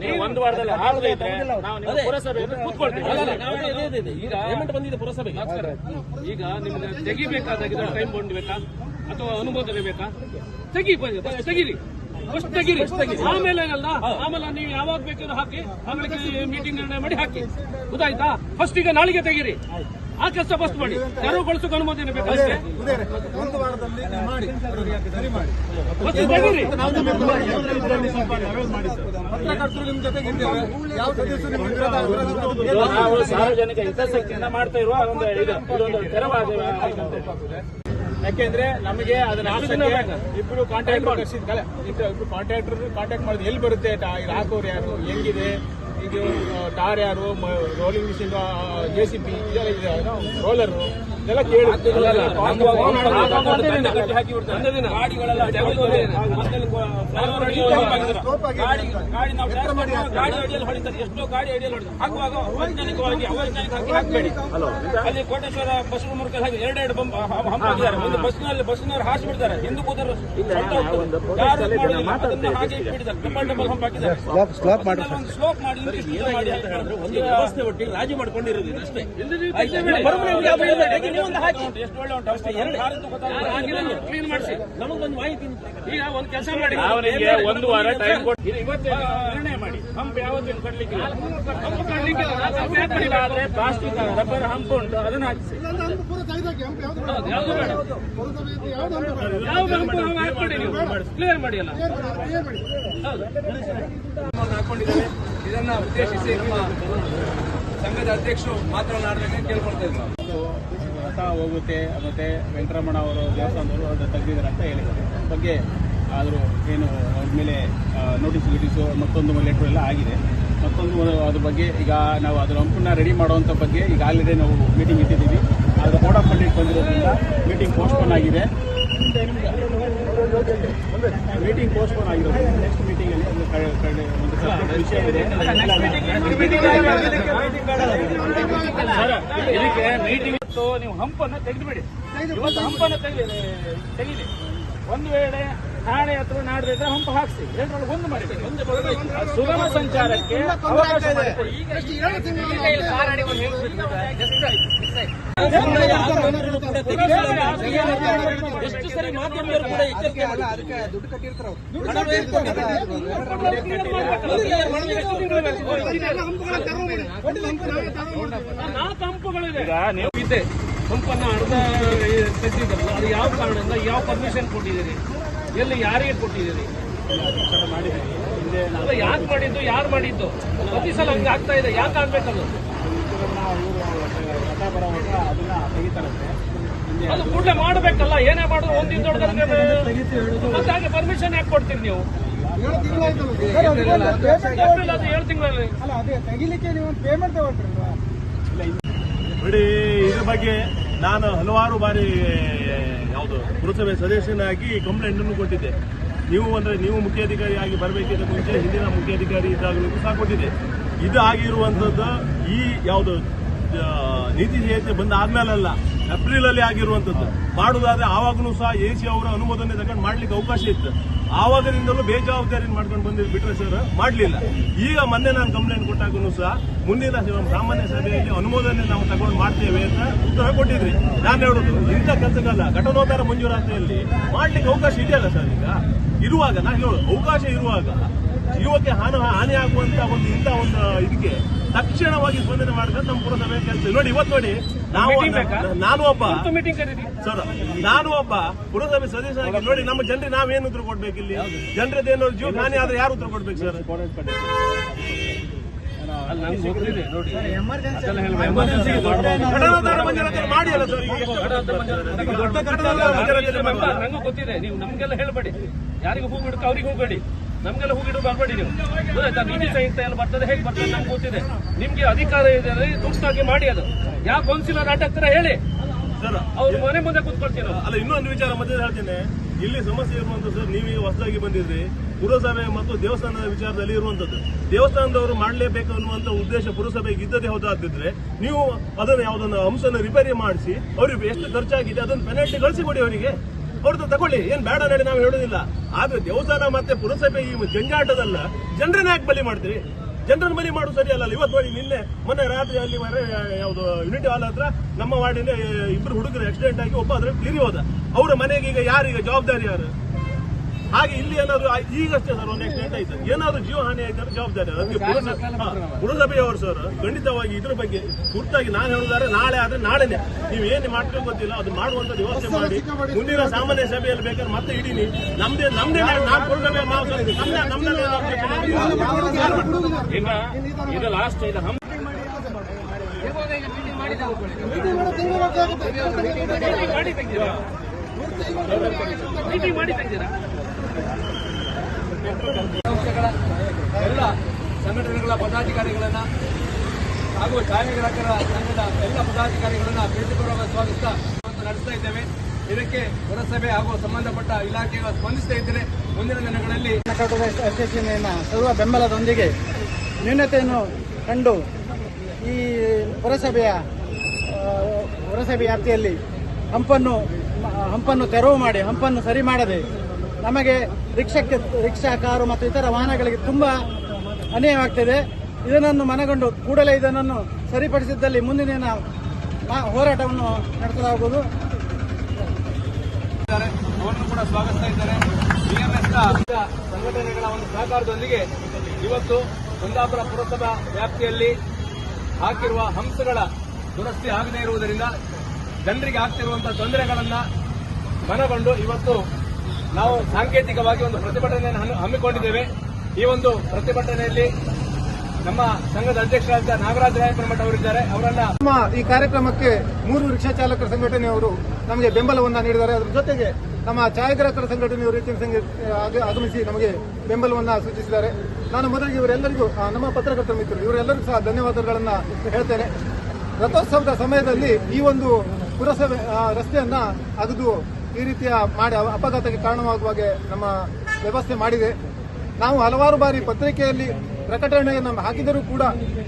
ನೀವು ಒಂದು ವಾರದಲ್ಲಿ ಇದ್ರೆ ನಾವು ನಿಮ್ಮ ಕೂತ್ಕೊಳ್ತೀವಿ. ಈಗ ಪೇಮೆಂಟ್ ಬಂದಿದೆ ಪುರಸಭೆಗೆ. ಈಗ ನಿಮ್ಗೆ ತೆಗಿಬೇಕಾದಾಗ ಟೈಮ್ ಬಾಂಡ್ ಬೇಕಾ? ಅಥವಾ ಅನುಮೋದನೆ ಬೇಕಾ? ತೆಗಿ ತೆಗೀರಿ. ಫಸ್ಟ್ ತೆಗಿರಿ. ಆಮೇಲೆ ಏನಲ್ಲ ಆಮೇಲೆ ನೀವು ಯಾವಾಗ ಬೇಕಾದ್ರೂ ಹಾಕಿ ಆಮೇಲೆ ಮೀಟಿಂಗ್ ನಿರ್ಣಯ ಮಾಡಿ ಹಾಕಿ. ಗೊತ್ತಾಯ್ತಾ? ಫಸ್ಟ್ ಈಗ ನಾಳೆಗೆ ತೆಗೀರಿ. ಆ ಕೆಲಸ ಫಸ್ಟ್ ಮಾಡಿ ತೆರವುಗೊಳಿಸೋಕೆ ಅನುಮೋದನೆ ಬೇಕಾದ್ರೆ ಒಂದು ವಾರದಲ್ಲಿ ಮಾಡಿ. ಸರಿ ಮಾಡಿ. ಪತ್ರಕರ್ತರು ನಿಮ್ ಜೊತೆಗೆ ಇದ್ದೇವೆ. ಯಾವ ಸದಸ್ಯರು ನಿಮ್ಮ ವಿರೋಧ ವಿರೋಧ ನಾವು ಸಾರ್ವಜನಿಕ ಹಿತಾಸಕ್ತಿಯಿಂದ ಮಾಡ್ತಾ ಇರುವ ಒಂದು ಇದು ಇದೊಂದು ತೆರವಾದ ಯಾಕೆಂದ್ರೆ ನಮಗೆ ಅದನ್ನ ಇಬ್ಬರು ಇಬ್ರು ಕಾಂಟ್ರಾಕ್ಟರ್ ಇಬ್ರು ಕಾಂಟ್ರಾಕ್ಟರ್ ಕಾಂಟ್ಯಾಕ್ಟ್ ಮಾಡಿದ್ರೆ ಎಲ್ಲಿ ಬರುತ್ತೆ? ಹಾಕೋರು ಯಾರು? ಹೆಂಗಿದೆ? ಇದು ಟಾರ್ ಯಾರು rolling machine J C P ಇದೆಲ್ಲ ಇದೆ ರೋಲರ್ ಗಾಡಿ ಗಾಡಿ ನಾವು ಗಾಡಿ ಅಡಿಯಲ್ಲಿ ಹೊಡಿತಾರೆ. ಎಷ್ಟೋ ಗಾಡಿ ಅಡಿಯಲ್ಲಿ ಹೊಡಿತಾರೆ. ಹಾಕುವಾಗ ವೈಜ್ಞಾನಿಕವಾಗಿ ಅವೈಜ್ಞಾನಿಕ ಹಾಕಿ ಹಾಕಬೇಡಿ ಅಲ್ಲಿ ಕೋಟೇಶ್ವರ ಬಸ್ ಮುರುಕಲ್ ಹಾಗೆ ಎರಡೆರಡು ಬಂಪ್ ಹಂಪ್ ಹಾಕಿದ್ದಾರೆ. ಒಂದು ಬಸ್ನಲ್ಲಿ ಬಸ್ನವ್ರು ಹಾಸಿ ಬಿಡ್ತಾರೆ ಹಿಂದೂ ಕೂತರು. ಯಾರು ಇದು ಮಾಡೋದಿಲ್ಲ. ಅದನ್ನ ಹಾಗೆ ಇಟ್ಬಿಟ್ಟಿದ್ದಾರೆ. ಡಬಲ್ ಡಬಲ್ ಹಂಪ್ ಹಾಕಿದ್ದಾರೆ. ಸ್ಲೋಪ್ ಮಾಡಿ ಸ್ಲೋಪ್ ಮಾಡಿ ಅಂತ ಹೇಳಿದ್ರು. ಒಂದು ವ್ಯವಸ್ಥೆ ಒಟ್ಟಿಗೆ ರಾಜಿ ಮಾಡ್ಕೊಂಡಿರೋದು ಅಷ್ಟೇ ಒಂದು ಹಾಕಿ. ಎಷ್ಟು ಒಳ್ಳೆ ಉಂಟು ಅಷ್ಟೇ. ಎರಡು. ಕ್ಲೀನ್ ಮಾಡಿಸಿ. ನಮಗೊಂದು ಮಾಹಿತಿ ಈಗ ಒಂದು ಕೆಲಸ ಮಾಡಿ. ಅವರಿಗೆ ಒಂದು ವಾರ ಟೈಮ್ ಕೊಟ್ಟು ಇವತ್ತು ನಿರ್ಣಯ ಮಾಡಿ. ಹಂಪ್ ಯಾವತ್ತೇನು ಕಡ್ಲಿಕ್ಕಿಲ್ಲ ಹಂಪ್ ಯಾಕೆ ಇಲ್ಲ ಆದ್ರೆ ಪ್ಲಾಸ್ಟಿಕ್ ರಬ್ಬರ್ ಹಂಪ್ ಉಂಟು. ಅದನ್ನ ಹಾಕಿಸಿ. ಯಾವ ಹಂಪ್ ಹಾಕ್ಬೇಡಿ ನೀವು. ಕ್ಲಿಯರ್ ಮಾಡಿ ಅಲ್ಲ ಹಾಕೊಂಡಿದ್ದಾರೆ. ಇದನ್ನ ಉದ್ದೇಶಿಸಿ ನಮ್ಮ ಸಂಘದ ಅಧ್ಯಕ್ಷರು ಮಾತ್ರ ಕೇಳ್ಕೊಳ್ತಾ ಇದ್ರು. ರಥ ಹೋಗುತ್ತೆ ಮತ್ತೆ ವೆಂಕಟರಮಣ ಅವರು ದೇವಸ್ಥಾನದವರು ಅದನ್ನು ತೆಗೆದಿದ್ದಾರೆ ಅಂತ ಹೇಳಿದ್ದಾರೆ ಅದ್ರ ಬಗ್ಗೆ ಆದರೂ ಏನು ಅವ್ರ ಮೇಲೆ ನೋಟಿಸ್ ಗಿಟಿಸು ಮತ್ತೊಂದು ಲೆಟರ್ ಎಲ್ಲ ಆಗಿದೆ ಮತ್ತೊಂದು ಅದ್ರ ಬಗ್ಗೆ ಈಗ ನಾವು ಅದರ ಹಂಪನ್ನ ರೆಡಿ ಮಾಡುವಂಥ ಬಗ್ಗೆ ಈಗ ಆಲ್ರೆಡಿ ನಾವು ಮೀಟಿಂಗ್ ಇಟ್ಟಿದ್ದೀವಿ ಆದರೆ ಬೋರ್ಡ್ ಆಫ್ ಪಂಡಿಟ್ ಬಂದಿರೋದ್ರಿಂದ ಮೀಟಿಂಗ್ ಪೋಸ್ಟ್ಪೋನ್ ಆಗಿದೆ ಮೀಟಿಂಗ್ ಪೋಸ್ಟ್ಪೋನ್ ಆಗಿರೋದು ನೆಕ್ಸ್ಟ್ ಮೀಟಿಂಗಲ್ಲಿ ಒಂದು ಕಡೆ ಒಂದು ವಿಷಯ ಇದೆ ಇದಕ್ಕೆ ಮೀಟಿಂಗ್ ಇತ್ತು ನೀವು ಹಂಪನ್ನು ತೆಗೆದುಬಿಡಿ. ಇವತ್ತು ಹಂಪನ್ನು ತೆಗೆದಿ ತೆಗೀರಿ. ಒಂದು ವೇಳೆ ನಾಳೆ ಅಥವಾ ನಾಡ್ದಿದ್ರೆ ಹಂಪ ಹಾಕ್ಸಿ. ಎರಡರೊಳಗೆ ಒಂದು ಮಾಡಿ. ಸುಗಮ ಸಂಚಾರಕ್ಕೆ ಅವಕಾಶ. ಎಷ್ಟು ಸರಿ ಮಾಧ್ಯಮದವರು ಕೂಡ ಎಚ್ಚರಿಕೆ. ನಾಲ್ಕು ಹಂಪುಗಳಿದೆ. ನೀವು ಇದೆ ಹಂಪನ್ನ ಅರ್ಧ ತೆಗೆದಿದ್ರಲ್ಲ ಅದು ಯಾವ ಕಾರಣದಿಂದ ಯಾವ ಪರ್ಮಿಷನ್ ಕೊಟ್ಟಿದ್ದೀರಿ? ಎಲ್ಲಿ ಯಾರಿಗೆ ಕೊಟ್ಟಿದ್ದೀರಿ? ಅಲ್ಲ ಯಾಕೆ ಮಾಡಿದ್ದು ಯಾರು ಮಾಡಿದ್ದು? ಪ್ರತಿ ಸಲ ಹಂಗೆ ಆಗ್ತಾ ಇದೆ ಯಾಕೆ ಆಗ್ಬೇಕದು? ಅದು ಕೂಡಲೇ ಮಾಡಬೇಕಲ್ಲ ಏನೇ ಮಾಡಿದ್ರು ಒಂದಿನ ದೊಡ್ಡದಾಗ ಮತ್ತೆ ಹಾಗೆ ಪರ್ಮಿಷನ್ ಯಾಕೆ ಕೊಡ್ತೀರಿ ನೀವು? ಬಿಡಿ ಅದು ಏಳು ತಿಂಗಳಲ್ಲಿ ಬಿಡಿ ಇದ್ರ ಬಗ್ಗೆ ನಾನು ಹಲವಾರು ಬಾರಿ ಪುರಸಭೆ ಸದಸ್ಯನಾಗಿ ಕಂಪ್ಲೇಂಟ್ ಅನ್ನು ಕೊಟ್ಟಿದ್ದೆ. ನೀವು ಅಂದ್ರೆ ನೀವು ಮುಖ್ಯಾಧಿಕಾರಿಯಾಗಿ ಬರಬೇಕಿದ್ದ ಮುಂಚೆ ಹಿಂದಿನ ಮುಖ್ಯಾಧಿಕಾರಿ ಇದ್ದಾಗಲೂ ಸಹ ಕೊಟ್ಟಿದೆ ಇದು ಆಗಿರುವಂಥದ್ದು ಈ ಯಾವುದು ನೀತಿ ಸಂಹಿತೆ ಬಂದ ಏಪ್ರಿಲ್ ಅಲ್ಲಿ ಆಗಿರುವಂಥದ್ದು ಮಾಡುದಾದ್ರೆ ಆವಾಗಲೂ ಸಹ ಎ ಸಿ ಅವರ ಅನುಮೋದನೆ ತಗೊಂಡು ಮಾಡ್ಲಿಕ್ಕೆ ಅವಕಾಶ ಇತ್ತು. ಆವಾಗಿನಿಂದಲೂ ಬೇಜವಾಬ್ದಾರಿ ಮಾಡ್ಕೊಂಡು ಬಂದಿದ್ದು ಬಿಟ್ರೆ ಸರ್ ಮಾಡಲಿಲ್ಲ. ಈಗ ಮೊನ್ನೆ ನಾನು ಕಂಪ್ಲೇಂಟ್ ಕೊಟ್ಟಾಗೂ ಸಹ ಮುಂದಿನ ಸಾಮಾನ್ಯ ಸಭೆಯಲ್ಲಿ ಅನುಮೋದನೆ ನಾವು ತಗೊಂಡು ಮಾಡ್ತೇವೆ ಅಂತ ಉತ್ತರ ಕೊಟ್ಟಿದ್ರಿ. ನಾನು ಹೇಳೋದು ಇಂಥ ಕೆಲಸಕ್ಕಲ್ಲ ಘಟನೋತ್ತರ ಮಂಜೂರಾತಿಯಲ್ಲಿ ಮಾಡ್ಲಿಕ್ಕೆ ಅವಕಾಶ ಇದೆಯಲ್ಲ ಸರ್ ಈಗ? ಇರುವಾಗ ನಾನು ಹೇಳೋದು ಅವಕಾಶ ಇರುವಾಗ ಜೀವಕ್ಕೆ ಹಾನಿ ಹಾನಿ ಆಗುವಂತ ಒಂದು ಇಂಥ ಒಂದು ಇದಕ್ಕೆ ತಕ್ಷಣವಾಗಿ ಸ್ಪಂದನೆ ಮಾಡಿದ್ರೆ ನಮ್ಮ ಪುರಸಭೆ ಕೆಲಸ ನೋಡಿ ಇವತ್ತು ನೋಡಿ ನಾವು? ನಾನು ಒಬ್ಬ ಸರ್ ನಾನು ಒಬ್ಬ ಪುರಸಭೆ ಸದಸ್ಯನಾಗಿ ನೋಡಿ ನಮ್ಮ ಜನರಿಗೆ ನಾವೇನು ಉತ್ತರ ಕೊಡ್ಬೇಕು ಇಲ್ಲಿ ಜನರದ್ದು ಏನೋ ಜೀವ ಹಾನಿ ಆದ್ರೆ ಯಾರು ಉತ್ತರ ಕೊಡ್ಬೇಕು ಸರ್? ಮಾಡಿ ಅಲ್ಲ ಸರ್ ದೊಡ್ಡ ನಂಗೂ ಗೊತ್ತಿದೆ. ನೀವು ನಮ್ಗೆಲ್ಲ ಹೇಳ್ಬೇಡಿ. ಯಾರಿಗೂ ಹೂ ಬಿಡುತ್ತೆ ಅವ್ರಿಗೆ ಹೋಗಬೇಡಿ. ನಮ್ಗೆಲ್ಲ ಹೂಗಿಡು ಬರಬೇಡಿ ನೀವು. ಗೊತ್ತಾಯ್ತಾ? ನೀತಿ ಸಂಹಿತೆ ಎಲ್ಲ ಬರ್ತದೆ ಹೇಗೆ ಬರ್ತದೆ? ನಮ್ಗೆ ಗೊತ್ತಿದೆ. ನಿಮ್ಗೆ ಅಧಿಕಾರ ಇದೆ ಅಂದ್ರೆ ತುರ್ತಾಗಿ ಮಾಡಿ ಅದು. ಯಾವ ಕೌನ್ಸಿಲರ್ ಆಟ ಆಗ್ತಾರ ಹೇಳಿ. ಸರ್ ಅವ್ರು ಮನೆ ಮುಂದೆ ಕೂತ್ಕೊಳ್ತೀರ? ಅಲ್ಲ ಇನ್ನೊಂದು ವಿಚಾರ ಮಧ್ಯದಲ್ಲಿ ಹೇಳ್ತೇನೆ. ಇಲ್ಲಿ ಸಮಸ್ಯೆ ಇರುವಂತ ಸರ್ ನೀವೀಗ ಹೊಸದಾಗಿ ಬಂದಿದ್ರಿ. ಪುರಸಭೆ ಮತ್ತು ದೇವಸ್ಥಾನದ ವಿಚಾರದಲ್ಲಿ ಇರುವಂತದ್ದು. ದೇವಸ್ಥಾನದವರು ಮಾಡಲೇಬೇಕು ಅನ್ನುವಂತ ಉದ್ದೇಶ ಪುರಸಭೆಗೆ ಇದ್ದದೇ ಹೌದಾದಿದ್ರೆ ನೀವು ಅದನ್ನ ಯಾವುದನ್ನು ಅಂಶನ ರಿಪೇರಿ ಮಾಡಿಸಿ ಅವ್ರಿಗೆ ಎಷ್ಟು ಖರ್ಚಾಗಿದೆ ಅದನ್ನು ಪೆನಾಲ್ಟಿ ಕಳಿಸಿ ಕೊಡಿ ಅವರಿಗೆ ಅವ್ರದ್ದು ತಗೊಳ್ಳಿ ಏನ್ ಬೇಡ ನಡೆ ನಾವು ಹೇಳುದಿಲ್ಲ. ಆದ್ರೆ ದೇವಸ್ಥಾನ ಮತ್ತೆ ಪುರಸಭೆ ಈ ಜಂಜಾಟದಲ್ಲ ಜನರನ್ನ ಯಾಕೆ ಬಲಿ ಮಾಡ್ತೀರಿ? ಜನರನ್ನ ಮನೆ ಮಾಡು ಸರಿ ಅಲ್ಲ ಇವತ್ತು ನೋಡಿ ನಿನ್ನೆ, ಮೊನ್ನೆ ರಾತ್ರಿ ಅಲ್ಲಿ ಯಾವುದು ಯೂನಿಟಿ ಹಾಲ್ ಹತ್ರ ನಮ್ಮ ವಾರ್ಡಿನ ಇಬ್ಬರು ಹುಡುಗರು ಆಕ್ಸಿಡೆಂಟ್ ಆಗಿ ಒಬ್ಬ ಅದ್ರ ತೀರಿ ಹೋದ. ಅವರ ಮನೆಗೆ ಈಗ ಯಾರೀಗ ಜವಾಬ್ದಾರಿ ಯಾರು? ಹಾಗೆ ಇಲ್ಲಿ ಏನಾದ್ರು ಈಗಷ್ಟೇ ಸರ್ ಒಂದು ಆಕ್ಸಿಡೆಂಟ್ ಆಯ್ತು. ಏನಾದ್ರು ಜೀವ ಹಾನಿ ಆಯ್ತಾರೆ ಜವಾಬ್ದಾರಿ ಅದಕ್ಕೆ ಪುರಸಭೆ ಪುರಸಭೆಯವರು ಸರ್ ಖಂಡಿತವಾಗಿ ಇದ್ರ ಬಗ್ಗೆ ತುರ್ತಾಗಿ ನಾನು ಹೇಳುದಾದ್ರೆ ನಾಳೆ ಆದ್ರೆ ನಾಳೆನೆ. ನೀವು ಏನು ಮಾಡ್ಬೇಕು ಗೊತ್ತಿಲ್ಲ ಅದು ಮಾಡುವಂತ ವ್ಯವಸ್ಥೆ ಮಾಡಿ. ಮುಂದಿನ ಸಾಮಾನ್ಯ ಸಭೆಯಲ್ಲಿ ಬೇಕಾದ್ರೆ ಮತ್ತೆ ಇಡೀನಿ. ನಮ್ದೇ ನಮ್ದೇ ನಾನು ಪುರಸಭೆ ಇದು ಲಾಸ್ಟ್ ಇದು ಮೀಟಿಂಗ್ ಮಾಡಿ ತೆಗ್ದಿರಾ ಎಲ್ಲ ಸಂಘಟನೆಗಳ ಪದಾಧಿಕಾರಿಗಳನ್ನ ಹಾಗೂ ಛಾಯಾಗ್ರಾಹಕರ ಸಂಘದ ಎಲ್ಲ ಪದಾಧಿಕಾರಿಗಳನ್ನ ಪ್ರೀತಿಪೂರ್ವಕ ಸ್ವಾಗತ ನಡೆಸ್ತಾ ಇದ್ದೇವೆ. ಇದಕ್ಕೆ ಪುರಸಭೆ ಹಾಗೂ ಸಂಬಂಧಪಟ್ಟ ಇಲಾಖೆಗಳು ಸ್ಪಂದಿಸ್ತಾ ಇದ್ದರೆ ಮುಂದಿನ ದಿನಗಳಲ್ಲಿ ಅಸೋಸಿಯೇಷನ್ನ ಸರ್ವ ಬೆಂಬಲದೊಂದಿಗೆ ನ್ಯೂನತೆಯನ್ನು ಕಂಡು ಈ ಪುರಸಭೆಯ ಪುರಸಭೆ ವ್ಯಾಪ್ತಿಯಲ್ಲಿ ಹಂಪನ್ನು ಹಂಪನ್ನು ತೆರವು ಮಾಡಿ, ಹಂಪನ್ನು ಸರಿ ಮಾಡದೆ ನಮಗೆ ರಿಕ್ಷಕ್ಕೆ, ರಿಕ್ಷಾ, ಕಾರು ಮತ್ತು ಇತರ ವಾಹನಗಳಿಗೆ ತುಂಬ ಅನ್ಯಾಯವಾಗ್ತಿದೆ. ಇದನ್ನು ಮನಗೊಂಡು ಕೂಡಲೇ ಇದನ್ನು ಸರಿಪಡಿಸಿದ್ದಲ್ಲಿ ಮುಂದಿನ ಹೋರಾಟವನ್ನು ನಡೆಸಲಾಗುವುದು. ಅವರನ್ನು ಕೂಡ ಸ್ವಾಗತಿಸ್ತಾ ಇದ್ದಾರೆ. ಸಂಘಟನೆಗಳ ಒಂದು ಸಹಕಾರದೊಂದಿಗೆ ಇವತ್ತು ಕುಂದಾಪುರ ಪುರಸಭಾ ವ್ಯಾಪ್ತಿಯಲ್ಲಿ ಹಾಕಿರುವ ಹಂಸಗಳ ದುರಸ್ತಿ ಆಗದೇ ಇರುವುದರಿಂದ ಜನರಿಗೆ ಆಗ್ತಿರುವಂತಹ ತೊಂದರೆಗಳನ್ನು ಮನಗೊಂಡು ಇವತ್ತು ನಾವು ಸಾಂಕೇತಿಕವಾಗಿ ಒಂದು ಪ್ರತಿಭಟನೆಯನ್ನು ಹಮ್ಮಿ- ಹಮ್ಮಿಕೊಂಡಿದ್ದೇವೆ. ಈ ಒಂದು ಪ್ರತಿಭಟನೆಯಲ್ಲಿ ನಮ್ಮ ಸಂಘದ ಅಧ್ಯಕ್ಷರಾದ ನಾಗರಾಜ ರಾಯಪುರಮಠ ಅವರಿದ್ದಾರೆ. ಅವರನ್ನ ನಮ್ಮ ಈ ಕಾರ್ಯಕ್ರಮಕ್ಕೆ ಮೂರು ರಿಕ್ಷಾ ಚಾಲಕರ ಸಂಘಟನೆಯವರು ನಮಗೆ ಬೆಂಬಲವನ್ನು ನೀಡಿದ್ದಾರೆ. ಅದರ ಜೊತೆಗೆ ನಮ್ಮ ಛಾಯಾಗ್ರಾಹಕರ ಸಂಘಟನೆಯವರು ಆಗಮಿಸಿ ನಮಗೆ ಬೆಂಬಲವನ್ನು ಸೂಚಿಸಿದ್ದಾರೆ. ನಾನು ಮೊದಲಿಗೆ ಇವರೆಲ್ಲರಿಗೂ ನಮ್ಮ ಪತ್ರಕರ್ತರ ಮಿತ್ರರು, ಇವರೆಲ್ಲರಿಗೂ ಸಹ ಧನ್ಯವಾದಗಳನ್ನು ಹೇಳ್ತೇನೆ. ರಥೋತ್ಸವದ ಸಮಯದಲ್ಲಿ ಈ ಒಂದು ಪುರಸಭೆ ರಸ್ತೆಯನ್ನ ಅಗದು ಈ ರೀತಿಯ ಮಾಡಿ ಅಪಘಾತಕ್ಕೆ ಕಾರಣವಾಗುವ ಹಾಗೆ ನಮ್ಮ ವ್ಯವಸ್ಥೆ ಮಾಡಿದೆ. ನಾವು ಹಲವಾರು ಬಾರಿ ಪತ್ರಿಕೆಯಲ್ಲಿ ಪ್ರಕಟಣೆಯನ್ನು ಹಾಕಿದರೂ ಕೂಡ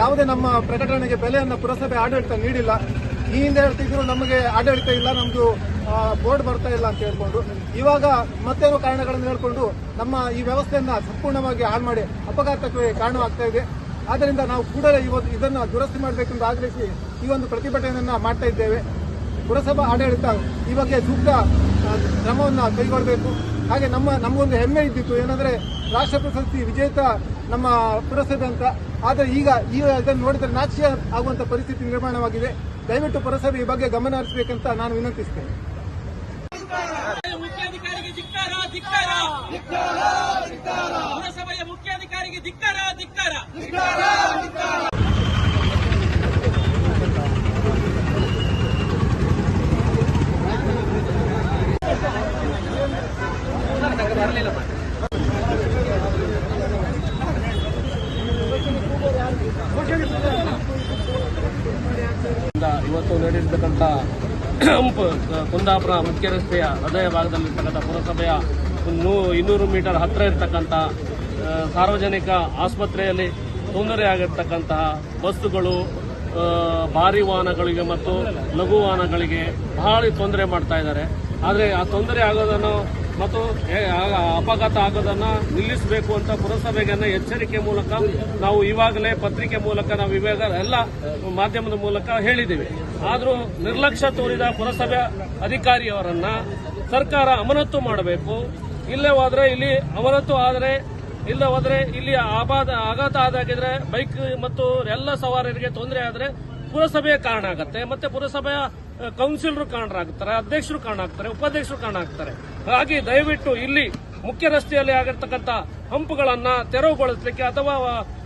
ಯಾವುದೇ ನಮ್ಮ ಪ್ರಕಟಣೆಗೆ ಬೆಲೆಯನ್ನು ಪುರಸಭೆ ಆಡಳಿತ ನೀಡಿಲ್ಲ. ಈ ಹಿಂದೆ ಹೇಳ್ತಿದ್ರು ನಮಗೆ ಆಡಳಿತ ಇಲ್ಲ, ನಮ್ದು ಬೋರ್ಡ್ ಬರ್ತಾ ಇಲ್ಲ ಅಂತ ಹೇಳ್ಕೊಂಡು. ಇವಾಗ ಮತ್ತೇನೋ ಕಾರಣಗಳನ್ನು ಹೇಳ್ಕೊಂಡು ನಮ್ಮ ಈ ವ್ಯವಸ್ಥೆಯನ್ನ ಸಂಪೂರ್ಣವಾಗಿ ಹಾಳು ಮಾಡಿ ಅಪಘಾತಕ್ಕೆ ಕಾರಣವಾಗ್ತಾ ಇದೆ. ಆದ್ದರಿಂದ ನಾವು ಕೂಡಲೇ ಇವತ್ತು ಇದನ್ನು ದುರಸ್ತಿ ಮಾಡಬೇಕೆಂದು ಆಗ್ರಹಿಸಿ ಈ ಒಂದು ಪ್ರತಿಭಟನೆಯನ್ನು ಮಾಡ್ತಾ ಇದ್ದೇವೆ. ಪುರಸಭಾ ಆಡಳಿತ ಈ ಬಗ್ಗೆ ಸೂಕ್ತ ಕ್ರಮವನ್ನು ಕೈಗೊಳ್ಳಬೇಕು. ಹಾಗೆ ನಮ್ಮ, ನಮಗೊಂದು ಹೆಮ್ಮೆ ಇದ್ದಿತ್ತು. ಏನಂದರೆ, ರಾಷ್ಟ್ರ ಪ್ರಶಸ್ತಿ ವಿಜೇತ ನಮ್ಮ ಪುರಸಭೆ ಅಂತ. ಆದರೆ ಈಗ ಈ ಇದನ್ನು ನೋಡಿದರೆ ನಾಚಿಕೆ ಆಗುವಂಥ ಪರಿಸ್ಥಿತಿ ನಿರ್ಮಾಣವಾಗಿದೆ. ದಯವಿಟ್ಟು ಪುರಸಭೆ ಈ ಬಗ್ಗೆ ಗಮನ ಹರಿಸಬೇಕಂತ ನಾನು ವಿನಂತಿಸ್ತೇನೆ. ಪುರಸಭೆಯ ಮುಖ್ಯಾಧಿಕಾರಿಗೆ ಧಿಕ್ಕಾರ ಧಿಕ್ಕಾರ. ಇವತ್ತು ನಡೆದಿರ್ತಕ್ಕಂಥ ಕುಂದಾಪುರ ಮುಖ್ಯ ರಸ್ತೆಯ ಹೃದಯ ಭಾಗದಲ್ಲಿರ್ತಕ್ಕಂಥ ಪುರಸಭೆಯ ನೂ ಇನ್ನೂರು ಮೀಟರ್ ಹತ್ತಿರ ಇರತಕ್ಕಂಥ ಸಾರ್ವಜನಿಕ ಆಸ್ಪತ್ರೆಯಲ್ಲಿ ತೊಂದರೆ ಆಗಿರ್ತಕ್ಕಂತಹ ಬಸ್ಸುಗಳು ಭಾರಿ ವಾಹನಗಳಿಗೆ ಮತ್ತು ಲಘು ವಾಹನಗಳಿಗೆ ಬಹಳ ತೊಂದರೆ ಮಾಡ್ತಾ ಇದ್ದಾರೆ. ಆದರೆ ಆ ತೊಂದರೆ ಆಗೋದನ್ನು ಮತ್ತು ಅಪಘಾತ ಆಗೋದನ್ನು ನಿಲ್ಲಿಸಬೇಕು ಅಂತ ಪುರಸಭೆಗೆ ಎಚ್ಚರಿಕೆ ಮೂಲಕ ನಾವು ಇವಾಗಲೇ ಪತ್ರಿಕೆ ಮೂಲಕ ನಾವು ಇವಾಗ ಎಲ್ಲ ಮಾಧ್ಯಮದ ಮೂಲಕ ಹೇಳಿದ್ದೀವಿ. ಆದರೂ ನಿರ್ಲಕ್ಷ್ಯ ತೋರಿದ ಪುರಸಭೆ ಅಧಿಕಾರಿಯವರನ್ನ ಸರ್ಕಾರ ಅಮಾನತು ಮಾಡಬೇಕು. ಇಲ್ಲೇ ಹೋದ್ರೆ ಇಲ್ಲಿ ಅಮಾನತು ಆದರೆ, ಇಲ್ಲ ಹೋದ್ರೆ ಇಲ್ಲಿ ಆಪಾದ ಆಘಾತ ಆದಾಗಿದ್ರೆ ಬೈಕ್ ಮತ್ತು ಎಲ್ಲ ಸವಾರರಿಗೆ ತೊಂದರೆ ಆದರೆ ಪುರಸಭೆಯ ಕಾರಣ ಆಗತ್ತೆ. ಮತ್ತೆ ಪುರಸಭೆಯ ಕೌನ್ಸಿಲರು ಕಾರಣರಾಗ್ತಾರೆ ಅಧ್ಯಕ್ಷರು ಕಾರಣ ಆಗ್ತಾರೆ ಉಪಾಧ್ಯಕ್ಷರು ಕಾರಣ ಆಗ್ತಾರೆ ಹಾಗಾಗಿ ದಯವಿಟ್ಟು ಇಲ್ಲಿ ಮುಖ್ಯ ರಸ್ತೆಯಲ್ಲಿ ಆಗಿರ್ತಕ್ಕಂಥ ಹಂಪ್ಗಳನ್ನ ತೆರವುಗೊಳಿಸಲಿಕ್ಕೆ ಅಥವಾ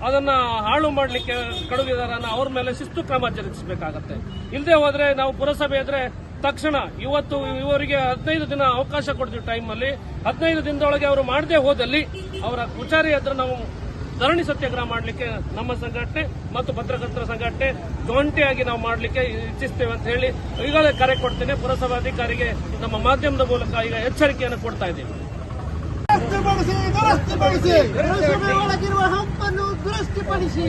ಅದನ್ನ ಹಾಳು ಮಾಡಲಿಕ್ಕೆ ಕಡುಗಿದಾರನ್ನ ಅವ್ರ ಮೇಲೆ ಶಿಸ್ತು ಕ್ರಮ ಜರುಗಿಸಬೇಕಾಗತ್ತೆ. ಇಲ್ಲದೆ ಹೋದ್ರೆ ನಾವು ಪುರಸಭೆ ಇದ್ರೆ ತಕ್ಷಣ ಇವತ್ತು ಇವರಿಗೆ ಹದಿನೈದು ದಿನ ಅವಕಾಶ ಕೊಡ್ತೀವಿ ಟೈಮ್ ಅಲ್ಲಿ. ಹದಿನೈದು ದಿನದೊಳಗೆ ಅವರು ಮಾಡದೆ ಹೋದಲ್ಲಿ ಅವರ ಕುಚಾರಿ ಹತ್ರ ನಾವು ಧರಣಿ ಸತ್ಯಾಗ್ರಹ ಮಾಡಲಿಕ್ಕೆ ನಮ್ಮ ಸಂಘಟನೆ ಮತ್ತು ಪತ್ರಕರ್ತರ ಸಂಘಟನೆ ಜೊಂಟಿಯಾಗಿ ನಾವು ಮಾಡಲಿಕ್ಕೆ ಇಚ್ಛಿಸ್ತೇವೆ ಅಂತ ಹೇಳಿ ಈಗಾಗಲೇ ಕರೆ ಕೊಡ್ತೇನೆ. ಪುರಸಭಾಧಿಕಾರಿಗೆ ನಮ್ಮ ಮಾಧ್ಯಮದ ಮೂಲಕ ಈಗ ಎಚ್ಚರಿಕೆಯನ್ನು ಕೊಡ್ತಾ ಇದ್ದೀವಿ. ದುರಸ್ತಿಪಡಿಸಿ